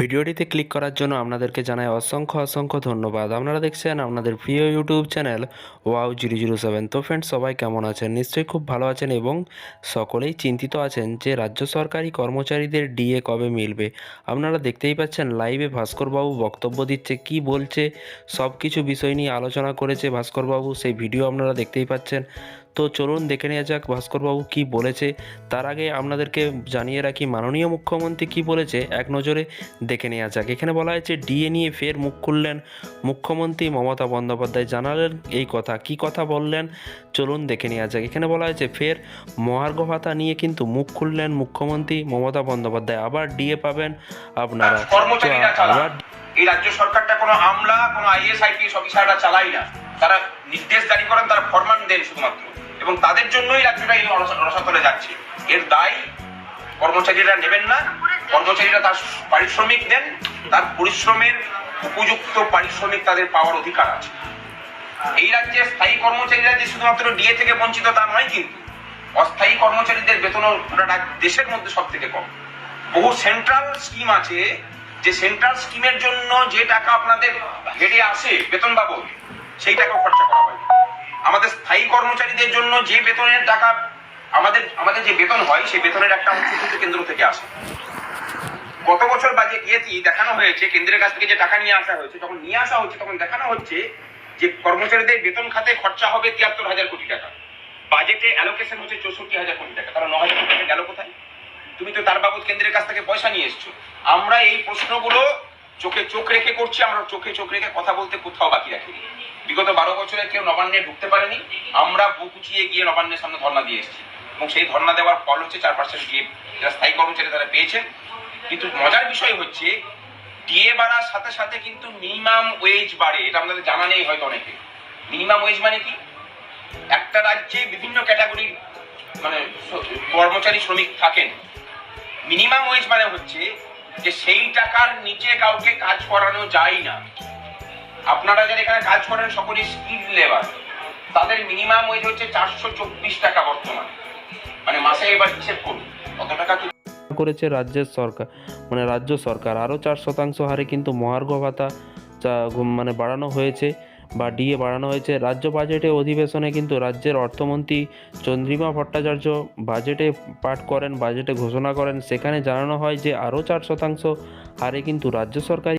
ভিডিওটিতে ক্লিক করার জন্য আপনাদেরকে জানাই অসংখ্য অসংখ্য ধন্যবাদ। আপনারা দেখছেন আপনাদের প্রিয় YouTube channel wow zero zero seven. তো ফ্রেন্ডস সবাই কেমন আছেন? নিশ্চয়ই খুব ভালো আছেন এবং সকলেই চিন্তিত আছেন যে রাজ্য সরকারি কর্মচারীদের ডিএ কবে মিলবে। আপনারা দেখতেই পাচ্ছেন লাইভে ভাস্করবাবু বক্তব্য দিচ্ছে, কি বলছে সব কিছু বিষয় নিয়ে আলোচনা করেছে ভাস্করবাবু। সেই ভিডিও আপনারা দেখতেই পাচ্ছেন। তো চলুন দেখে নেওয়া যাক ভাস্করবাবু কি বলেছে। তার আগে আপনাদেরকে জানিয়ে রাখি মাননীয় মুখ্যমন্ত্রী কি বলেছে এক নজরে দেখে নেওয়া যাক। এখানে বলা হয়েছে ডিএ নিয়ে ফের মুখ খুললেন মুখ্যমন্ত্রী মমতা বন্দ্যোপাধ্যায়। জানালেন এই কথা কি কথা বললেন? চলুন দেখে নেওয়া যাক। এখানে বলা হয়েছে ফের মহার্ঘ ভাতা নিয়ে কিন্তু মুখ খুললেন মুখ্যমন্ত্রী মমতা বন্দ্যোপাধ্যায়। আবার ডিএ পাবেন আপনারা। আবার এই রাজ্য সরকারটা কোনো আমলা কোনো আইএস আইপিএস অফিসাররা না। তারা নির্দেশ জারি করেন তারা ফরমান দেন শুধুমাত্র। এবং তাদের জন্যই রাজ্যটা এই রসা- রসাতলে যাচ্ছে। এর দায় কর্মচারীরা নেবেন না। কর্মচারীরা তার পারিশ্রমিক দেন। তার পরিশ্রমের উপযুক্ত পারিশ্রমিক তাদের পাওয়ার অধিকার আছে। এই রাজ্যে স্থায়ী কর্মচারীরা যে শুধুমাত্র ডিএ থেকে বঞ্চিত তা নয় কিন্তু অস্থায়ী কর্মচারীদের রাজ- দেশের মধ্যে সব থেকে কম। বহু সেন্ট্রাল স্কিম আছে যে সেন্ট্রাল স্কিমের জন্য যে টাকা আপনাদের হেডে আসে বেতন বাবদ, সেই টাকা খরচা করা হয়। আমাদের স্থায়ী কর্মচারীদের জন্য যে বেতনের টাকা আমাদের আমাদের যে বেতন হয়, সেই বেতনের একটা অংশ কিন্তু কেন্দ্র থেকে আসে। গত বছর বাজেট ইয়েতে দেখানো হয়েছে, কেন্দ্রের কাছ থেকে যে টাকা নিয়ে আসা হয়েছে যখন নিয়ে আসা হচ্ছে, তখন দেখানো হচ্ছে যে কর্মচারীদের বেতন খাতে খরচা হবে তিয়াত্তর হাজার কোটি টাকা। বাজেটে অ্যালোকেশন হচ্ছে চৌষট্টি হাজার কোটি টাকা। তারা ন হাজার কোটি টাকা গেল কোথায়? তুমি তো তার বাবদ কেন্দ্রের কাছ থেকে পয়সা নিয়ে এসছো। আমরা এই প্রশ্নগুলো চোখে চোখ রেখে করছি, আমরা চোখে চোখ রেখে কথা বলতে কোথাও বাকি রাখিনি। বছরে কেউ নবান্নে ঢুকতে পারেনি। আমরা বুক উঁচিয়ে গিয়ে নবান্নের সামনে ধর্ণা দিয়ে এসেছি। এবং সেই ধর্ণা দেওয়ার ফল হচ্ছে চার পার্সেন্ট ডিএ যারা স্থায়ী কর্মচারী তারা পেয়েছেন। কিন্তু মজার বিষয় হচ্ছে, ডিএ বাড়ার সাথে সাথে কিন্তু মিনিমাম ওয়েজ বাড়ে। এটা আমাদের জানা নেই হয়তো অনেকে। মিনিমাম ওয়েজ মানে কি? একটা রাজ্যে বিভিন্ন ক্যাটাগরির মানে কর্মচারী শ্রমিক থাকেন। মিনিমাম ওয়েজ মানে হচ্ছে যে সেই টাকার নিচে কাউকে কাজ করানো যায় না। আপনারা যারা এখানে কাজ করেন, সকলেই স্কিল লেবার তাদের মিনিমাম ওয়েজ হচ্ছে চারশো চব্বিশ টাকা বর্তমানে। মানে মাসে এবার হিসেব করুন, কত টাকা করেছে রাজ্যের সরকার মানে রাজ্য সরকার। আরও চার শতাংশ হারে কিন্তু মহার্ঘ ভাতা মানে বাড়ানো হয়েছে বা ডিএ বাড়ানো হয়েছে। রাজ্য বাজেটে অধিবেশনে কিন্তু রাজ্যের অর্থমন্ত্রী চন্দ্রিমা ভট্টাচার্য বাজেটে পাঠ করেন বাজেটে ঘোষণা করেন। সেখানে জানানো হয় যে আরও চার শতাংশ হারে কিন্তু রাজ্য সরকারি